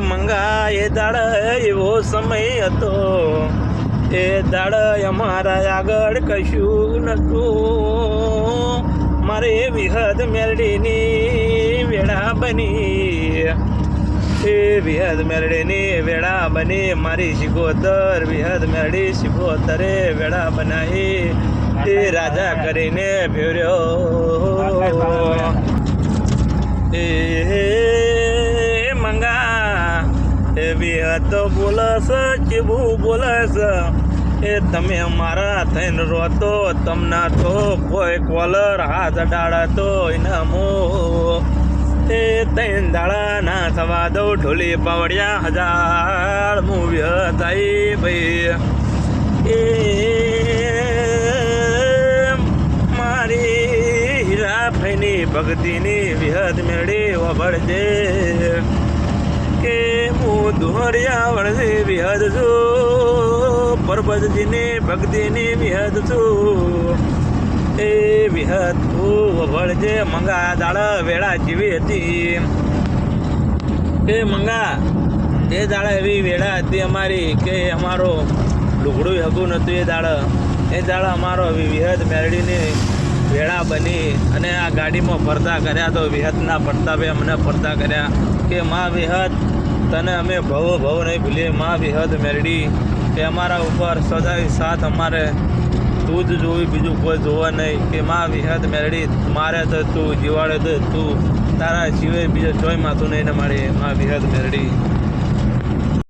મંગા એ દાડ એવો સમય હતો. એ દાડ અમારા આગળ કશું નતું મારે વિહદ મેરડીની વેળા બની. એ વિહદ મેરડીની વેળા બની. મારી શિકોતર વિહદ મેરડી શિકોતરે વેળા બનાવી. એ રાજા કરીને ફેર્યો એ મંગા, એ તો બોલસ, ચીબું બોલસ. એ તમે મારા થઈને રોતો, તમને તો કોઈ કોલર હાથ ડાળતો ઇનામો એ તૈન દાડા ના થવા દો ઢોલી પાવડિયા હજાર મૂવ્ય થાય ભાઈ. એ હીરા ભક્તિની વિહદ મેળી વભળજે કે હું દુહરિયા વળજી વિહદ છું? પરબતજીની ભક્તિની વિહદ છું? એ વિહદ હું વભળજે મંગા દાડા વેળા જીવી હતી. એ મંગા, એ દાળ એવી વેળા હતી અમારી કે અમારો લુગડું હગું નહોતું એ દાડા એ દાળ અમારો વિહદ મેરડીની વેળા બની અને આ ગાડીમાં ફરતા કર્યા તો વિહદના પડતાપે અમને ફરતા કર્યા કે મા વિહદ તને અમે ભવો, ભવ નહીં ભૂલીએ. માં વિહદ મેરડી, કે અમારા ઉપર સદાય સાથ અમારે. તું જ જોવી બીજું કોઈ જોવા નહીં. કે મા વિહદ મેરડી, મારે તો તું જીવાડે તો તું, તારા જીવે બીજો ચોય માથું નહીં ને મારી. મા વિહદ મેરડી.